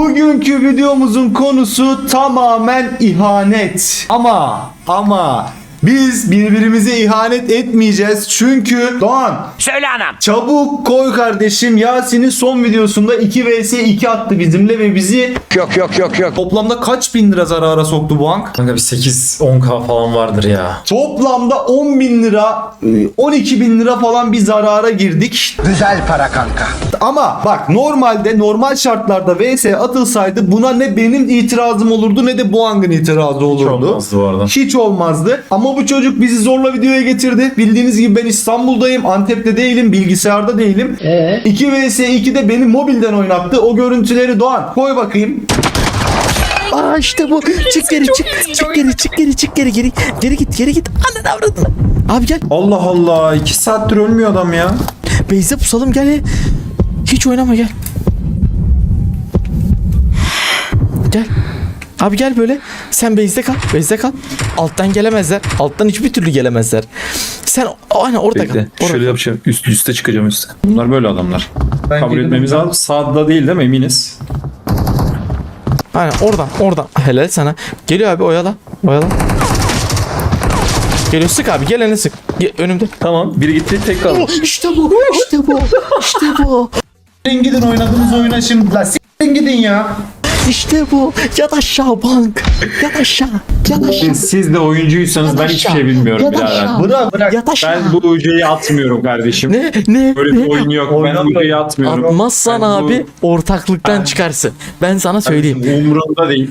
Bugünkü videomuzun konusu tamamen ihanet. Ama ama biz birbirimize ihanet etmeyeceğiz çünkü Doğan Söyle anam. çabuk koy kardeşim Yasin'in son videosunda 2 vs 2 attı bizimle ve bizi Yok yok yok yok. toplamda kaç bin lira zarara soktu bu bank? Kanka bir 8-10k falan vardır ya. Toplamda 10 bin lira 12 bin lira falan bir zarara girdik. Güzel para kanka. Ama bak normalde normal şartlarda vs atılsaydı buna ne benim itirazım olurdu ne de bu hangın itirazı olurdu. olmazdı bu arada. Hiç olmazdı. Ama bu çocuk bizi zorla videoya getirdi. Bildiğiniz gibi ben İstanbul'dayım. Antep'te değilim. Bilgisayarda değilim. 2 vs 2'de beni mobilden oynattı. O görüntüleri Doğan koy bakayım. Aa işte bu. Çık geri çık. Çık geri çık geri çık geri geri. Geri git geri git. Anne avradını. Abi gel. Allah Allah 2 saattir ölmüyor adam ya. Beyze pusalım gel. Hiç oynama gel. Gel. Abi gel böyle. Sen base'de kal. Base'de kal. Alttan gelemezler. Alttan hiçbir türlü gelemezler. Sen aynen orada kal. Bekle. Orada. Şöyle yapacağım. Üst üste çıkacağım üste. Bunlar böyle adamlar. Ben Kabul girdim. etmemiz lazım. Sağda değil değil mi? Eminiz. Aynen oradan oradan. Helal sana. Geliyor abi oyala. Oyala. Geliyor sık abi gelene sık. Ge- önümde. Tamam. Biri gitti tek kaldı. İşte bu. İşte bu. İşte bu. Siktirin gidin oynadığımız oyuna şimdi. La siktirin gidin ya. İşte bu. Yat aşağı bank. Yat aşağı. Yat aşağı. Siz de oyuncuysanız ben hiçbir şey bilmiyorum Yat birader. aşağı. Bırak bırak. Yat aşağı. Ben bu ucuyu atmıyorum kardeşim. Ne ne Böyle bir ne? oyun yok. Ben bu ucuyu atmıyorum. Atmazsan Ben bu- abi ortaklıktan çıkarsın. Ben sana söyleyeyim. Umurumda değil.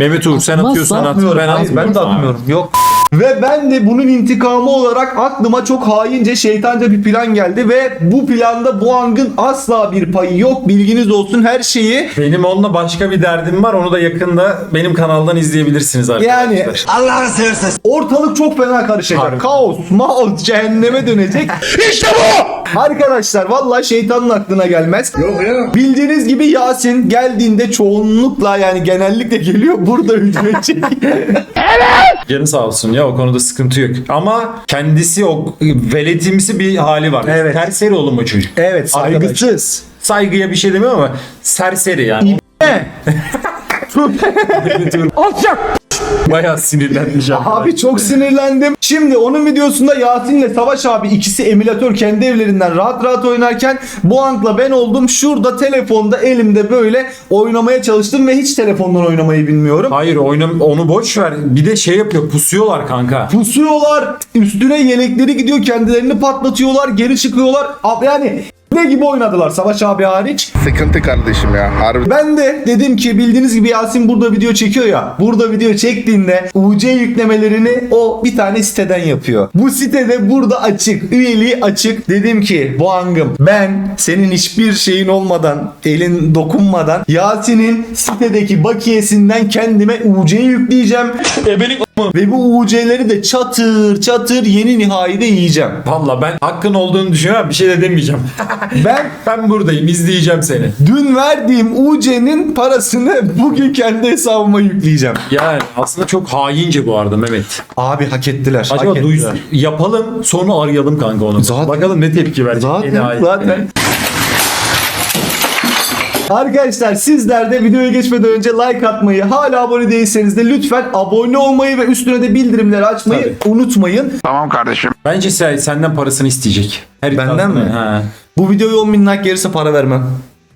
Mehmet Uğur sen Atmazsa atıyorsan at. Atmıyorum. Ben Hayır, atmıyorum. ben de atmıyorum. Yok. Ve ben de bunun intikamı olarak aklıma çok haince şeytanca bir plan geldi ve bu planda bu hangın asla bir payı yok. Bilginiz olsun her şeyi. Benim onunla başka bir derdim var. Onu da yakında benim kanaldan izleyebilirsiniz arkadaşlar. Yani Allah'ını seversen. ortalık çok fena karışacak. Harbi. Kaos, maos, cehenneme dönecek. işte bu! Arkadaşlar vallahi şeytanın aklına gelmez. Yok ya. Bildiğiniz gibi Yasin geldiğinde çoğunlukla yani genellikle geliyor burada hücum edecek. Canı sağ olsun ya o konuda sıkıntı yok. Ama kendisi o veletimsi bir hali var. Evet. Terseri oğlum o çocuk. evet saygısız. Saygıya bir şey demiyorum ama serseri yani. Ne? Bayağı sinirlenmiş abi. Abi çok sinirlendim. Şimdi onun videosunda Yasin'le Savaş abi ikisi emülatör kendi evlerinden rahat rahat oynarken bu ankla ben oldum. Şurada telefonda elimde böyle oynamaya çalıştım ve hiç telefondan oynamayı bilmiyorum. Hayır oynam onu boş ver. Bir de şey yapıyor pusuyorlar kanka. Pusuyorlar. Üstüne yelekleri gidiyor. Kendilerini patlatıyorlar. Geri çıkıyorlar. Abi Yani ne gibi oynadılar Savaş abi hariç. Sıkıntı kardeşim ya. Harbi. Ben de dedim ki bildiğiniz gibi Yasin burada video çekiyor ya. Burada video çektiğinde UC yüklemelerini o bir tane siteden yapıyor. Bu sitede burada açık. Üyeliği açık. Dedim ki bu hangım ben senin hiçbir şeyin olmadan elin dokunmadan Yasin'in sitedeki bakiyesinden kendime UC yükleyeceğim. Ve bu UC'leri de çatır çatır yeni nihayede yiyeceğim. Valla ben hakkın olduğunu düşünüyorum. Bir şey de demeyeceğim. Ben ben buradayım izleyeceğim seni. dün verdiğim UC'nin parasını bugün kendi hesabıma yükleyeceğim. Yani aslında çok haince bu arada Mehmet. Abi hak ettiler. Acaba hak duy ettiler. yapalım sonra arayalım kanka onu. Zaten- Bakalım ne tepki verecek. Zaten, zaten. Arkadaşlar sizler de videoya geçmeden önce like atmayı, hala abone değilseniz de lütfen abone olmayı ve üstüne de bildirimleri açmayı unutmayın. Tamam kardeşim. Bence sen, senden parasını isteyecek. Her Benden mi? Ha. Bu videoya 10 bin like gerisi para vermem.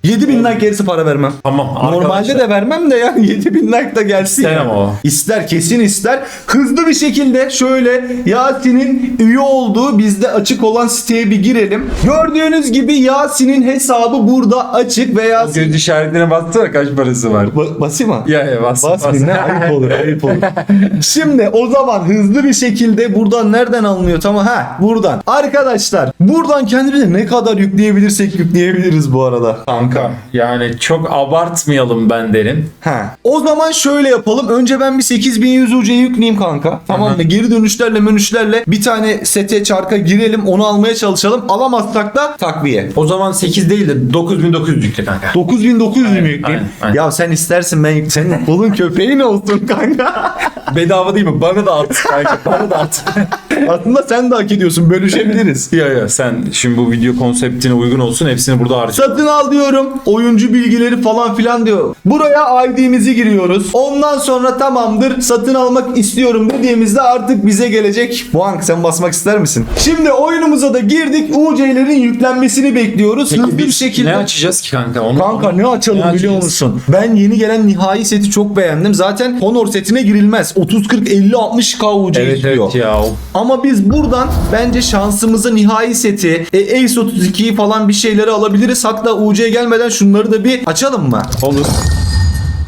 7 bin like gerisi para vermem. Tamam. Normalde arkadaşlar. de vermem de yani 7 bin like da gelsin. İster ya. ama o. İster kesin ister. Hızlı bir şekilde şöyle Yasin'in üye olduğu bizde açık olan siteye bir girelim. Gördüğünüz gibi Yasin'in hesabı burada açık ve Yasin... Göz işaretine bassana kaç parası var. Ba- basayım mı? Ya ya bas. Bas bas. bir ne ayıp olur ayıp olur. Şimdi o zaman hızlı bir şekilde buradan nereden alınıyor tamam ha buradan. Arkadaşlar buradan kendimize ne kadar yükleyebilirsek yükleyebiliriz bu arada. Kanka yani çok abartmayalım ben derim. Ha. O zaman şöyle yapalım. Önce ben bir 8100 UC'yi yükleyeyim kanka. Tamam mı? Geri dönüşlerle menüşlerle bir tane sete çarka girelim. Onu almaya çalışalım. Alamazsak da takviye. O zaman 8 değil de 9900 yükle kanka. 9900 mü yükleyeyim? aynen. Ya sen istersin ben senin kulun köpeğin olsun kanka. Bedava değil mi? Bana da at kanka. Bana da at. Aslında sen de hak ediyorsun. Bölüşebiliriz. ya ya sen şimdi bu video konseptine uygun olsun hepsini burada harca. Satın al diyorum. Oyuncu bilgileri falan filan diyor. Buraya ID'mizi giriyoruz. Ondan sonra tamamdır satın almak istiyorum dediğimizde artık bize gelecek. Boğank sen basmak ister misin? Şimdi oyunumuza da girdik. UC'lerin yüklenmesini bekliyoruz. Hızlı bir şekilde. ne açacağız ki kanka? Onu, Kanka ne açalım Ne biliyor açacağız? musun? Ben yeni gelen nihai seti çok beğendim. Zaten Honor setine girilmez. 30 40 50 60 KUC Evet evet ya. o- Ama biz buradan bence şansımızı nihai seti, e, Ace 32'yi falan bir şeyleri alabiliriz. Hatta UC gelmeden şunları da bir açalım mı? Olur.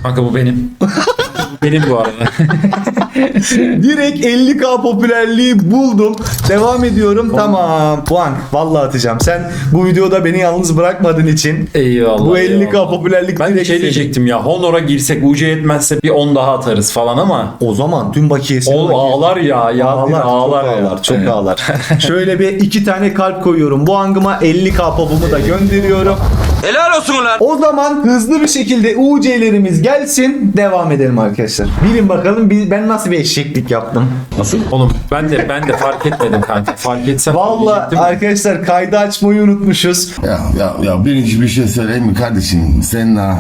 Kanka bu benim. Bu benim bu arada. Direkt 50k popülerliği buldum. Devam ediyorum. Tamam. Puan. Vallahi atacağım. Sen bu videoda beni yalnız bırakmadığın için Eyvallah. bu 50k eyvallah. popülerlik Ben de direkt şey senin. diyecektim ya Honor'a girsek UC yetmezse bir 10 daha atarız falan ama O zaman tüm bakiyesini Oğlum ağlar ya. ya Ağlar, ağlar, çok ya. ağlar, çok ağlar. Şöyle bir iki tane kalp koyuyorum. Bu hangıma 50k popumu da gönderiyorum. Helal olsun ulan. O zaman hızlı bir şekilde UC'lerimiz gelsin. Devam edelim arkadaşlar. Bilin bakalım biz- ben nasıl bir eşeklik yaptım. Oğlum ben de ben de fark etmedim kanka. Fark etsem Vallahi diyecektim. arkadaşlar kaydı açmayı unutmuşuz. Ya ya ya birinci bir şey söyleyeyim mi kardeşim? Sen ah,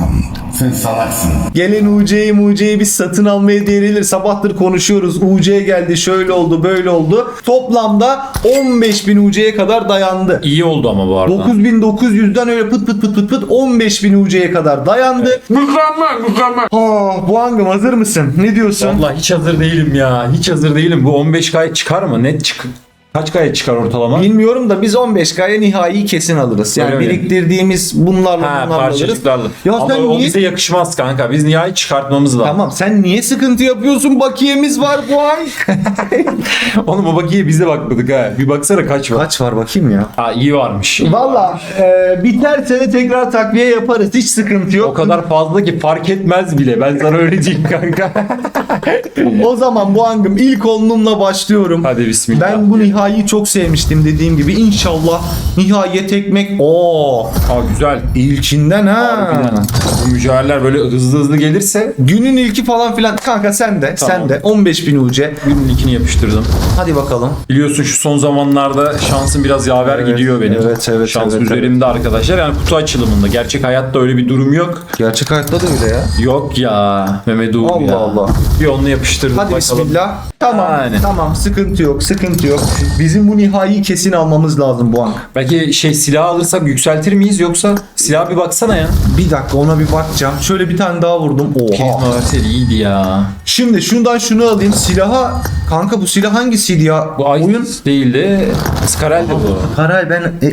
sen salaksın. Gelen UC'yi muci'yi biz satın almaya değerilir. Sabahtır konuşuyoruz. UC geldi şöyle oldu böyle oldu. Toplamda 15.000 UC'ye kadar dayandı. İyi oldu ama bu arada. 9900'den öyle pıt pıt pıt pıt pıt 15.000 UC'ye kadar dayandı. Mükemmel mükemmel. Ha, bu hangım hazır mısın? Ne diyorsun? Vallahi hiç hazır değilim ya. Hiç hazır değilim. Bu 15K çıkar mı? Net çık. Kaç K'ya çıkar ortalama? Bilmiyorum da biz 15K'ya nihai kesin alırız. Yani Öyle mi? biriktirdiğimiz bunlarla Ha bunlarla alırız. parçacıklarla. Ya Ama sen o niye bize yakışmaz kanka. Biz nihai çıkartmamız lazım. Tamam sen niye sıkıntı yapıyorsun? Bakiyemiz var bu ay. Oğlum o bakiye bize bakmadık ha. Bir baksana kaç var. Kaç var bakayım ya. Ha iyi varmış. iyi Valla varmış. e, biterse de tekrar takviye yaparız. Hiç sıkıntı yok. O kadar fazla ki fark etmez bile. Ben sana öyle diyeyim kanka. O zaman bu hangım ilk onlumla başlıyorum. Hadi bismillah. Ben bu nihaiyi çok sevmiştim dediğim gibi. İnşallah nihaiye tekmek. Oo, Aa güzel. ilkinden ha. Harbiden. Bu mücadeleler böyle hızlı hızlı gelirse Günün ilki falan filan. Kanka sen de, Tamam. sen de 15.000 UC. günün ikini yapıştırdım. Hadi bakalım. Biliyorsun şu son zamanlarda şansım biraz yaver Evet, gidiyor benim. evet, evet, Şans evet, üzerimde arkadaşlar. Yani kutu açılımında. Gerçek hayatta öyle bir durum yok. Gerçek hayatta da öyle ya. Yok ya. Mehmet Uğur Allah ya. Allah. Bir onunla yapıştırdık Hadi bakalım. bismillah. Tamam. Yani. Tamam. Sıkıntı yok. Sıkıntı yok. Bizim bu nihaiyi kesin almamız lazım bu an. Belki şey silah alırsak yükseltir miyiz yoksa silah bir baksana ya. Bir dakika ona bir bakacağım. Şöyle bir tane daha vurdum. Oha. Prizma iyiydi ya. Şimdi şundan şunu alayım. Silaha kanka bu silah hangisiydi ya? Bu Oyun oyun değildi. Skarel'di bu. Karay ben e,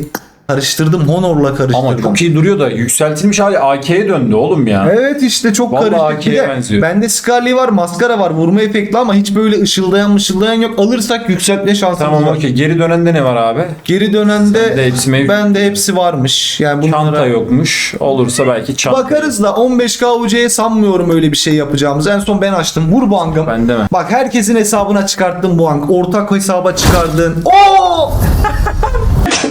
karıştırdım. Honor'la karıştırdım. Ama çok iyi duruyor da yükseltilmiş hali AK'ye döndü oğlum ya. Evet işte çok Vallahi karışık. Bir AK'ye de benziyor. Bende Scarlet var, maskara var, vurma efektli ama hiç böyle ışıldayan mışıldayan yok. Alırsak yükseltme şansımız Tamam var. okey. Geri dönende ne var abi? Geri dönende Sende hepsi mevcut. bende hepsi varmış. Yani bunlara Çanta yokmuş. Olursa belki çanta. Bakarız da 15K UC'ye sanmıyorum öyle bir şey yapacağımızı. En son ben açtım. Vur bu hangım. Bende mi? Bak herkesin hesabına çıkarttın bu hang. Ortak hesaba çıkardın. Oo!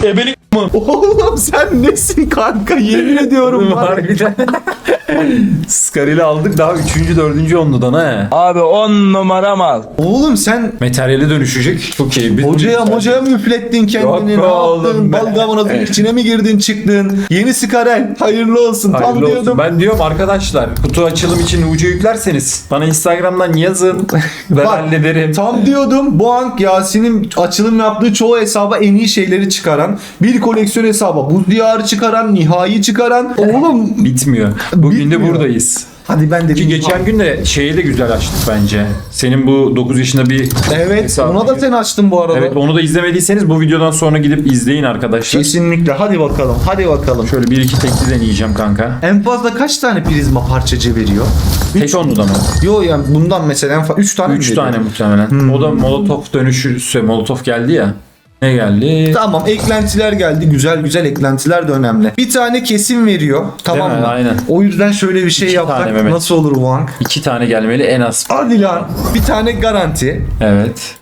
Ebelik Oğlum sen nesin kanka? Yemin ediyorum var. Harbiden. Skarel'i aldık daha 3. 4. onludan ha. Abi on numara mal. Oğlum sen Materyale dönüşecek. Çok iyi. Biz hocaya hocaya mı üflettin kendini? Yok ne be oğlum yaptın? be. Balgavanozun içine mi girdin çıktın? Yeni Skarel. Hayırlı olsun. Tam Hayırlı olsun. diyordum. Ben diyorum arkadaşlar kutu açılım için ucu yüklerseniz bana Instagram'dan yazın. Ben Bak, hallederim. Tam diyordum bu an Yasin'in açılım yaptığı çoğu hesaba en iyi şeyleri çıkaran, bir koleksiyon hesaba buz diyarı çıkaran, nihai çıkaran. Oğlum Bitmiyor. Bugün de Bitmiyor. buradayız. hadi ben de Ki bir geçen gün de şeyi de güzel açtık bence. Senin bu 9 yaşında bir Evet hesabın ona da sen açtın bu arada. Evet onu da izlemediyseniz bu videodan sonra gidip izleyin arkadaşlar. Kesinlikle hadi bakalım hadi bakalım. Şöyle bir iki tekli deneyeceğim kanka. En fazla kaç tane prizma parçacı veriyor? Tek onlu da mı? Yo yani bundan mesela en fazla 3 tane mi 3 veriyor? tane muhtemelen. O da Molotov dönüşü, Molotov geldi ya. Ne geldi? Tamam eklentiler geldi. Güzel güzel eklentiler de önemli. Bir tane kesim veriyor. Tamam Değil mi? mı? Aynen. O yüzden şöyle bir şey İki yapsak tane Mehmet. nasıl olur Wang? İki tane gelmeli en az. Hadi lan. Bir tane garanti. Evet.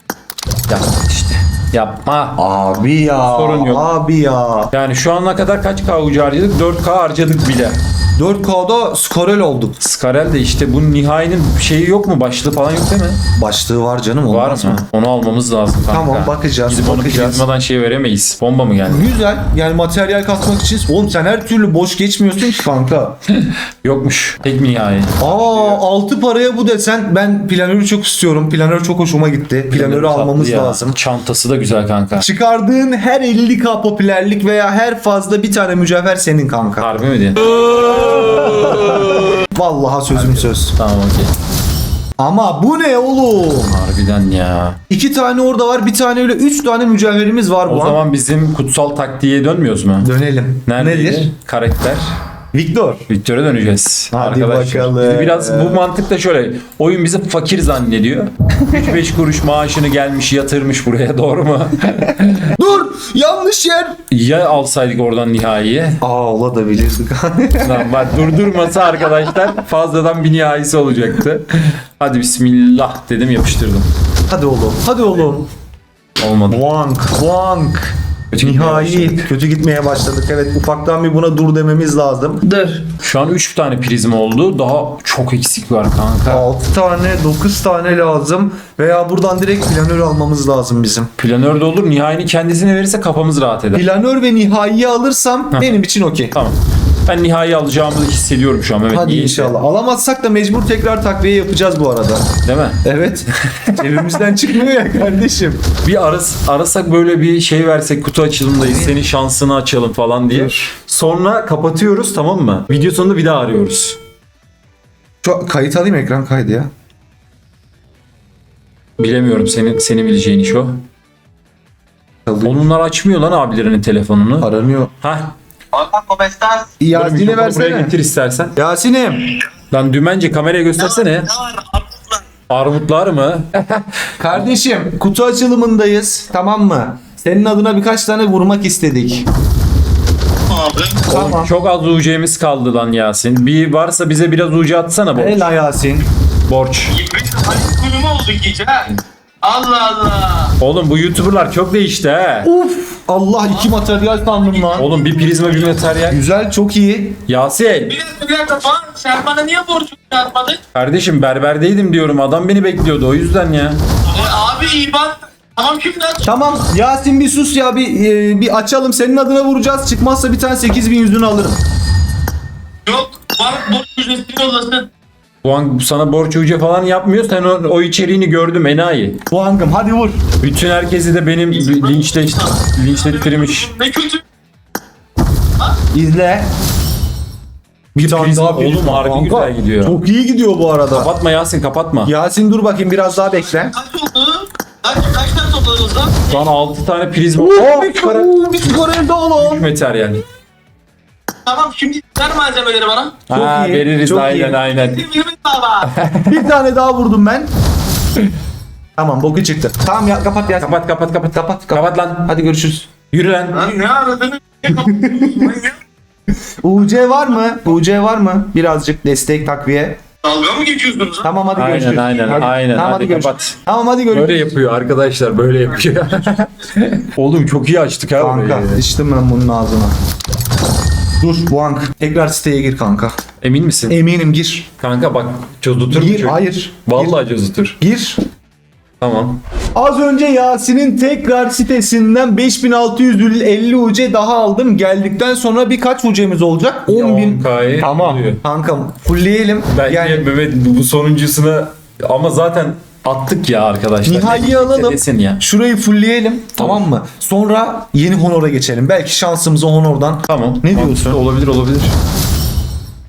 Yapma işte. Yapma. Abi ya. Sorun yok. Abi ya. Yani şu ana kadar kaç K harcadık? 4K harcadık bile. 4K'da skorel olduk. Skarel de işte bu Nihai'nin şeyi yok mu? Başlığı falan yok değil mi? Başlığı var canım Var olmaz mı? Onu almamız lazım kanka. Tamam, bakacağız, Gidip onu bakacağız. prizmadan şey veremeyiz. Bomba mı geldi? Güzel. Yani materyal kasmak için. Oğlum sen her türlü boş geçmiyorsun ki kanka. Yokmuş. Tek mi Nihai? Aa altı paraya bu desen ben planörü çok istiyorum. Planör çok hoşuma gitti. Planörü Tatlı almamız ya. lazım. Çantası da güzel kanka. Çıkardığın her 50k popülerlik veya her fazla bir tane mücevher senin kanka. Harbi mi diye? Vallahi sözüm söz. Tamam okey. Ama bu ne oğlum? Harbiden ya. İki tane orada var, bir tane öyle üç tane mücevherimiz var bu O an. zaman bizim kutsal taktiğe dönmüyoruz mu? Dönelim. Neredeydi? Nedir? Karakter. Victor. Victor'a döneceğiz. Hadi arkadaşlar. bakalım. Bizi biraz bu mantıkta şöyle. Oyun bizi fakir zannediyor. 3-5 kuruş maaşını gelmiş yatırmış buraya doğru mu? Dur! Yanlış yer. ya alsaydık oradan nihaiye. Aa olabilirdik. Lan bak durdurmasa arkadaşlar fazladan bir nihayesi olacaktı. Hadi bismillah dedim yapıştırdım. hadi oğlum. Hadi oğlum. Olmadı. Wank, wank. Kötü Nihai kötü gitmeye başladık. Evet ufaktan bir buna dur dememiz lazım. Şu an 3 tane prizm oldu. Daha çok eksik var kanka. 6 tane 9 tane lazım. Veya buradan direkt planör almamız lazım bizim. Planör de olur. Nihayini kendisine verirse kafamız rahat eder. Planör ve Nihai'yi alırsam benim için okey. Tamam. Ben nihai alacağımı hissediyorum şu an. Evet, Hadi niyeyse. inşallah. Alamazsak da mecbur tekrar takviye yapacağız bu arada. Değil mi? Evet. Cebimizden çıkmıyor ya kardeşim. Bir aras, arasak böyle bir şey versek kutu açılımdayız. Senin şansını açalım falan diye. Sonra kapatıyoruz tamam mı? Video sonunda bir daha arıyoruz. Şu kayıt alayım ekran kaydı ya. Bilemiyorum senin seni bileceğin iş o. Onunlar açmıyor lan abilerinin telefonunu. Aranıyor. Hah. Yasin'e Buraya versene. getir istersen. Yasin'im. Lan dümence kameraya göstersene. Armutlar mı? Kardeşim kutu açılımındayız tamam mı? Senin adına birkaç tane vurmak istedik. Tamam. Çok az UC'miz kaldı lan Yasin. Bir varsa bize biraz UC atsana borç. Helal Yasin. Borç. Kulübü olduk gece ha. Allah Allah. Oğlum bu YouTuber'lar çok değişti he. Uf. Allah iki materyal sandım lan. Oğlum bir prizma bir materyal. Güzel çok iyi. Yasin. Bir dakika bir dakika falan. Sen bana niye borç atmadın? Kardeşim berberdeydim diyorum. Adam beni bekliyordu o yüzden ya. E, abi iyi bak. Tamam aç. Tamam Yasin bir sus ya bir e, bir açalım senin adına vuracağız. Çıkmazsa bir tane 8000 yüzünü alırım. Yok. Bana borç ücretini yollasın. Bu an sana borç UC falan yapmıyor. Sen o, o içeriğini gördüm enayi. Bu hangım hadi vur. Bütün herkesi de benim linçle linçlettirmiş. Ne kötü. İzle. Bir tane daha oğlum, harbi Kanka, güzel gidiyor. Çok iyi gidiyor bu arada. Kapatma Yasin kapatma. Yasin dur bakayım biraz daha bekle. Kaç oldu? Kaç, kaç tane topladınız lan? Şu an 6 tane prizma. Oh, bir skor, bir skor elde oğlum. materyal. Tamam şimdi ver malzemeleri bana. Ha, iyi, veririz çok aynen iyi. aynen. Bir baba. Bir tane daha vurdum ben. Tamam boku çıktı. Tamam ya kapat ya. Kapat kapat kapat kapat. Kapat lan. Hadi görüşürüz. Yürü lan. Lan ne ya? UC var mı? UC var mı? Birazcık destek takviye. Dalga mı geçiyorsunuz lan? Tamam hadi Aynen, görüşürüz. aynen, Hadi. aynen. Tamam hadi, Hadi görüşürüz. kapat. Tamam hadi görüşürüz. Böyle yapıyor arkadaşlar böyle yapıyor. Oğlum çok iyi açtık ha Kanka orayı. içtim ben bunun ağzına. Dur Wank. Tekrar siteye gir kanka. Emin misin? Eminim gir. Kanka bak cozutur mu Gir. çocuk? Hayır. Vallahi cozutur. Gir. Tamam. Az önce Yasin'in tekrar sitesinden 5650 UC daha aldım. Geldikten sonra birkaç UC'miz olacak. 10.000. 10K'yı Tamam. buluyor. Kankam fullleyelim. Belki yani Mehmet bu sonuncusuna ama zaten attık ya arkadaşlar. Nihai'yi alalım. Desin ya. Şurayı fullleyelim. Tamam mı? Sonra yeni Honor'a geçelim. Belki şansımızı Honor'dan. Tamam. Ne diyorsun? Olabilir olabilir.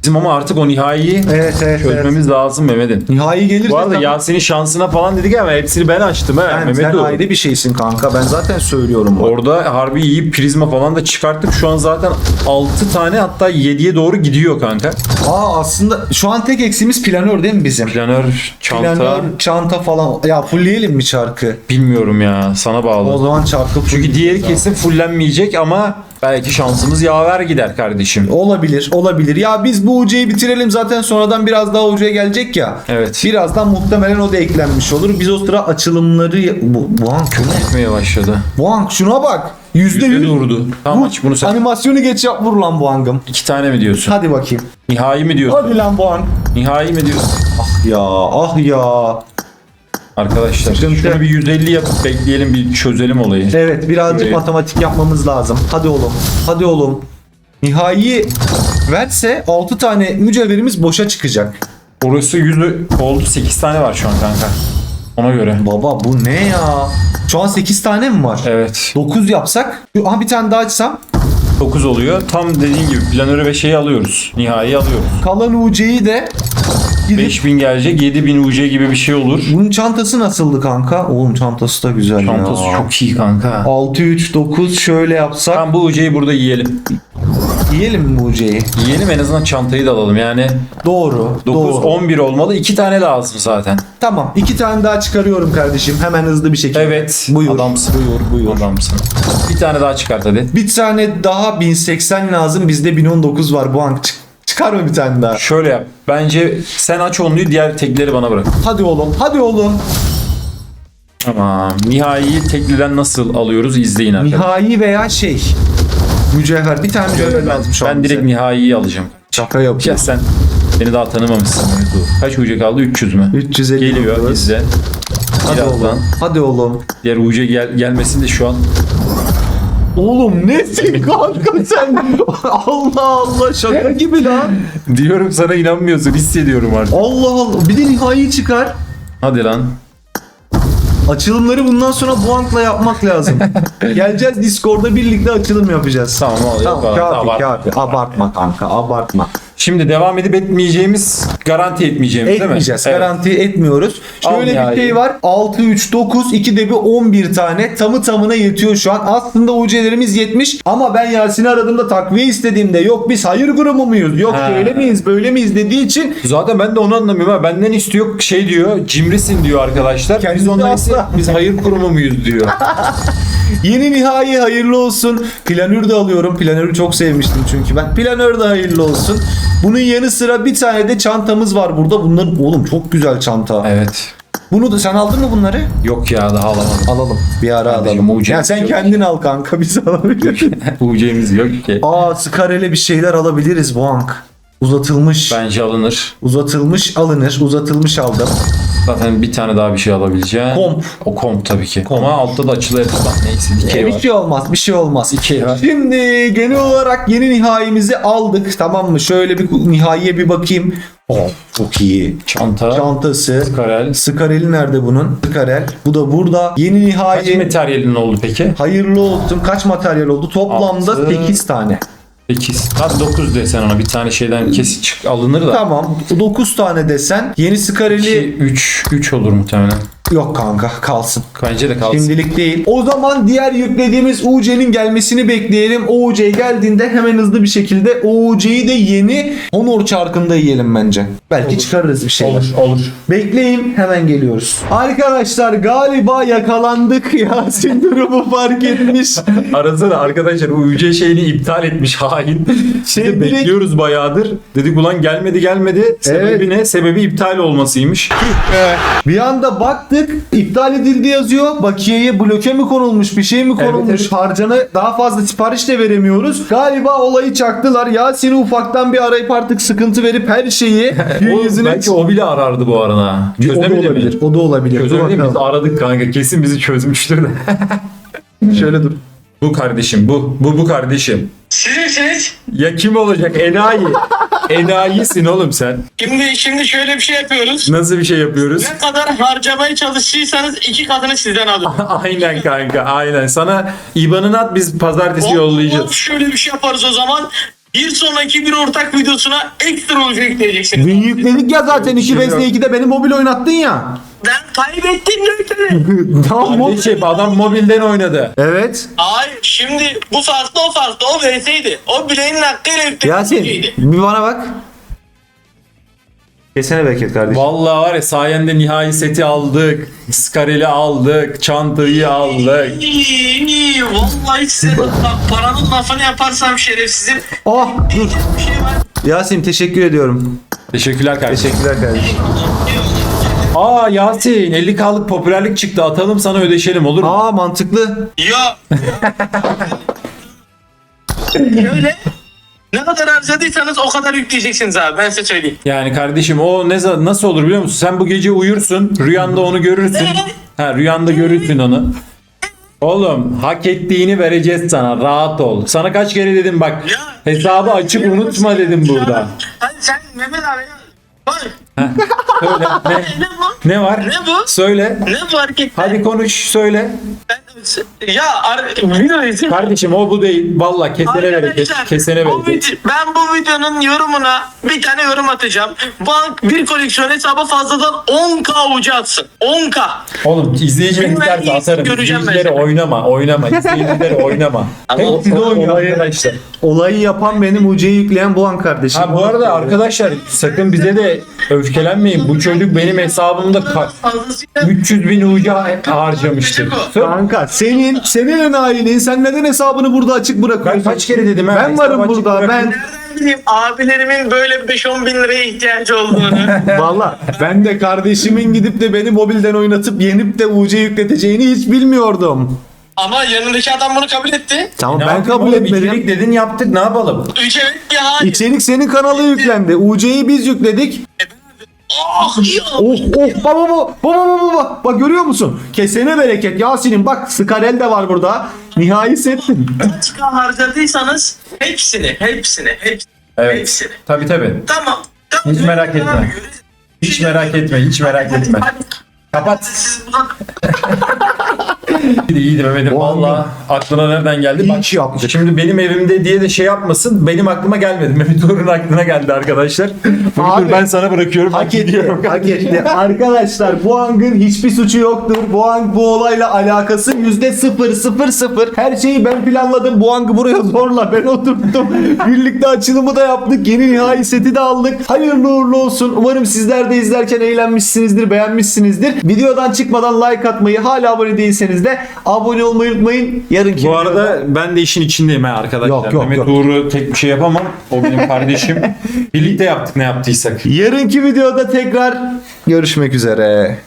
Bizim ama artık o nihaiyi Evet evet. çözmemiz lazım Mehmet'in. Nihai gelirse Bu arada tamam. Yasin'in şansına falan dedik ama hepsini ben açtım ha. Ben, Mehmet sen o. ayrı bir şeysin kanka. Ben zaten söylüyorum. bu. Orada harbi iyi prizma falan da çıkarttık. Şu an zaten 6 tane hatta 7'ye doğru gidiyor kanka. Aa aslında şu an tek eksimiz planör değil mi bizim? Planör, çanta. Planör, çanta falan. Ya fullleyelim mi çarkı? Bilmiyorum ya sana bağlı. O zaman çarkı Çünkü diğeri kesin fullenmeyecek ama belki şansımız yaver gider kardeşim. Olabilir, olabilir. Ya biz bu UC'yi bitirelim zaten sonradan biraz daha UC gelecek ya. Evet. Birazdan muhtemelen o da eklenmiş olur. Biz o sıra açılımları... Bu, bu an köle. Gitmeye başladı. Bu an şuna bak. Yüzde yüz. durdu. Tamam aç bunu sen. Animasyonu geç yap vur lan bu hangım. İki tane mi diyorsun? Hadi bakayım. Nihai mi diyorsun? Hadi lan bu hang. Nihai mi diyorsun? Ah ya ah ya. Arkadaşlar Sıkıntı. şunu bir 150 yapıp bekleyelim bir çözelim olayı. Evet birazcık Evet. matematik yapmamız lazım. Hadi oğlum. Hadi oğlum. Nihai verse 6 tane mücevherimiz boşa çıkacak. Orası 100 oldu 8 tane var şu an kanka. Ona göre. Baba bu ne ya? Şu an 8 tane mi var? Evet. 9 yapsak. Aha bir tane daha açsam. 9 oluyor. Tam dediğin gibi planörü ve şeyi alıyoruz. Nihai alıyoruz. Kalan UC'yi de gidip 5000 gelecek 7000 UC gibi bir şey olur. Bunun çantası nasıldı kanka? Oğlum çantası da güzel Çantası ya. çok iyi kanka. 6 3 9 şöyle yapsak. Tamam bu UC'yi burada yiyelim. Yiyelim mi UC'yi? Yiyelim en azından çantayı da alalım. Yani Doğru. 9 doğru. 11 olmalı. 2 tane lazım zaten. Tamam. iki tane daha çıkarıyorum kardeşim. Hemen hızlı bir şekilde. Evet. Buyur. Adamsın. Buyur buyur. Adamsın. Bir tane daha çıkart hadi. Bir tane daha 1080 lazım. Bizde 1019 var bu an. Çık- çıkar mı bir tane daha? Şöyle yap. Bence sen aç onluyu diğer tekleri bana bırak. Hadi oğlum. Hadi oğlum. Tamam. Nihaiyi tekliden nasıl alıyoruz izleyin arkadaşlar. Nihai veya şey. Mücevher. Bir tane mücevher lazım şu an. Ben direkt bize. Nihai'yi alacağım. şaka yapıyor. Ya sen beni daha tanımamışsın. Kaç UC kaldı? 300 mü? 350 Geliyor dokuz. izle. Hadi Birazdan. oğlum. Hadi oğlum. Diğer UC gel gelmesin de şu an. Oğlum nesin kanka sen? Allah Allah şaka gibi lan. Diyorum sana inanmıyorsun. Hissediyorum artık. Allah Allah. Bir de nihai çıkar. Hadi lan. Açılımları bundan sonra Buank'la yapmak lazım. Geleceğiz Discord'da birlikte açılım yapacağız. Tamam oluyor. Tamam kafi kafi. Abartma kanka abartma. Şimdi devam edip etmeyeceğimiz, garanti etmeyeceğimiz değil mi? Etmeyeceğiz. Evet. Garanti etmiyoruz. Şöyle bir şey var. 6 3 9 2 de bir 11 tane tamı tamına yetiyor şu an. Aslında UC'lerimiz yetmiş ama ben Yasin'i aradığımda takviye istediğimde yok biz hayır grubu muyuz? Yok Ha. şöyle miyiz böyle miyiz dediği için Zaten ben de onu anlamıyorum ha. Benden istiyor şey diyor. Cimrisin diyor arkadaşlar. biz Kendisi ondan asla. ise biz hayır kurumu muyuz diyor. Yeni nihai hayırlı olsun. Planör de alıyorum. Planörü çok sevmiştim çünkü ben. Planör de hayırlı olsun. Bunun yanı sıra bir tane de çantamız var burada. Bunların oğlum çok güzel çanta. evet. Bunu da sen aldın mı bunları? Yok ya daha alamadım. Alalım. Bir ara Kardeşim, alalım. Ya sen yok. kendin al kanka biz alabiliriz. UC'miz yok ki. Aa Skarel'e bir şeyler alabiliriz Bank. Uzatılmış. Bence alınır. Uzatılmış alınır. Uzatılmış aldım. Zaten bir tane daha bir şey alabileceğim. Komp. O komp tabii ki. Komp. Ama altta da açılır. Bak neyse dikey bir var. şey olmaz. Bir şey olmaz. Dikey var. Şimdi genel olarak yeni nihayimizi aldık. Tamam mı? Şöyle bir nihayiye bir bakayım. Oh, çok iyi. Çanta. Çantası. Karel. Skareli nerede bunun? Skarel. Bu da burada. Yeni Kaç nihai. materyalin oldu peki? Hayırlı olsun. Kaç materyal oldu? Toplamda Altı. 8 tane. 8. Hadi 9 desen ona bir tane şeyden kesit çık alınır da. Tamam. 9 tane desen. Yeni 2, Skareli 3, 3 olur muhtemelen. Yok kanka kalsın. Bence de kalsın. Şimdilik değil. O zaman diğer yüklediğimiz UC'nin gelmesini bekleyelim. O UC geldiğinde hemen hızlı bir şekilde o UC'yi de yeni Honor çarkında yiyelim bence. Belki çıkarırız bir şeyler. Olur, olur. Bekleyin hemen geliyoruz. Arkadaşlar galiba yakalandık Yasin durumu fark etmiş. Arasana arkadaşlar UC şeyini iptal etmiş hain. Şey direkt- bekliyoruz bayağıdır. Dedik ulan gelmedi gelmedi. Sebebi ne? Sebebi iptal olmasıymış. Bir anda baktık iptal edildi yazıyor. Bakiyeye bloke mi konulmuş bir şey mi konulmuş evet. harcana daha fazla sipariş de veremiyoruz. Galiba olayı çaktılar. Yasin'i ufaktan bir arayıp artık sıkıntı verip her şeyi gün O, yüzüne belki o bile arardı bu arada. o da Çözemedi olabilir. mi? O da olabilir. Çözemedi mi? Biz aradık kanka. Kesin bizi çözmüştür de. Şöyle dur. bu kardeşim bu. Bu bu kardeşim. Siz misiniz? Ya kim olacak? Enayi. Enayisin oğlum sen. Şimdi şimdi şöyle bir şey yapıyoruz. Nasıl bir şey yapıyoruz? Ne kadar harcamaya çalıştıysanız iki katını sizden alın. aynen kanka aynen. Sana IBAN'ını at biz pazartesi Hop, yollayacağız. Şöyle bir şey yaparız o zaman. Bir sonraki bir ortak videosuna ekstra oyuncu yükleyeceksiniz. Dün yükledik ya zaten 2 vs 2'de beni mobil oynattın ya. Ben kaybettim lütfen. tamam mı? Kardeşim adam mobilden oynadı. Evet. Hayır şimdi bu farklı o farklı o VS'ydi. O bileğinin hakkıyla Yasin yükleyiciydi. bir bana bak. Kesene bereket kardeşim. Vallahi var ya sayende nihai seti aldık. Skareli aldık. Çantayı aldık. İyi iyi vallahi size bak paranın lafını yaparsam şerefsizim. Oh dur. Bir şey var. Yasin teşekkür ediyorum. Teşekkürler kardeşim. Teşekkürler kardeşim. Aa Yasin 50k'lık popülerlik çıktı atalım sana ödeşelim olur mu? Aa mantıklı. Ya. Şöyle. Ne kadar harcadıysanız o kadar yükleyeceksiniz abi ben size söyleyeyim. Yani kardeşim o ne za- nasıl olur biliyor musun? Sen bu gece uyursun, rüyanda onu görürsün. Ha rüyanda görürsün onu. Oğlum hak ettiğini vereceğiz sana. Rahat ol. Sana kaç kere dedim bak. Ya. Hesabı açıp unutma dedim burada. Hadi sen Mehmet abi. Bak. Söyle. Ne, Ne bu? ne var? Ne bu? Söyle. Ne bu hareket? Hadi konuş söyle. Ben, ya ar- video. Kardeşim o bu değil. Valla kesene bereket. Kesene bereket. vid- ben bu videonun yorumuna bir tane yorum atacağım. Bank bir koleksiyon hesabı fazladan 10k ucu atsın. 10k. Oğlum izleyiciler Ben giderse atarım. seni. oynama. Oynama. İzleyicilere oynama. Ama Hep o- size o- oynuyor olayı- arkadaşlar. Olayı yapan benim UC'yi yükleyen bu an kardeşim. Ha bu arada arkadaşlar sakın bize de öfkelenmeyin. Bu çocuk benim hesabımda ka- Fazlasıyla 300 bin ucu harcamıştır. Söyle. Kanka senin senin enayiliğin sen neden hesabını burada açık Ben bırakıyorsun? kaç kere dedim ha. Ben hesabı varım açık burada bırakın. ben. Nereden bileyim abilerimin böyle 5-10 bin liraya ihtiyacı olduğunu. Valla ben de kardeşimin gidip de beni mobilden oynatıp yenip de UC yükleteceğini hiç bilmiyordum. Ama yanındaki adam bunu kabul etti. Tamam Ne ben yapayım kabul oğlum? etmedim. İçerik dedin yaptık ne yapalım? Üç evet hayır. İçerik senin kanala yüklendi. UC'yi biz yükledik. Ya. Oh oh baba baba baba baba baba. Bak görüyor musun? Kesene bereket Yasin'in bak Skarel de var burada. Nihai settin. Kaç k harcadıysanız hepsini, hepsini, hepsini. Evet. Hepsini. Tabi tabi. Tamam. tamam. Hiç merak etme. Hiç merak etme, hiç merak etme. Kapat. İyiydi, Mehmet'im. O Valla aklına nereden geldi? İyi ki yaptık. Şimdi benim evimde diye de şey yapmasın. Benim aklıma gelmedi. Mehmet Uğur'un aklına geldi arkadaşlar. Mehmet Uğur ben sana bırakıyorum. Hak ediyorum. hak etti. Arkadaşlar bu hangın hiçbir suçu yoktur. Bu hang bu olayla alakası yüzde sıfır sıfır sıfır. Her şeyi ben planladım. Bu hangı buraya zorla ben oturttum. Birlikte açılımı da yaptık. Yeni nihai seti de aldık. Hayırlı uğurlu olsun. Umarım sizler de izlerken eğlenmişsinizdir, beğenmişsinizdir. Videodan çıkmadan like atmayı, hala abone değilseniz de abone olmayı unutmayın. Yarınki Bu videoda- arada ben de işin içindeyim ha arkadaşlar. Yok, yok, Mehmet yok. Uğur'u tek bir şey yapamam. O benim kardeşim. Birlikte yaptık ne yaptıysak. yarınki videoda tekrar görüşmek üzere.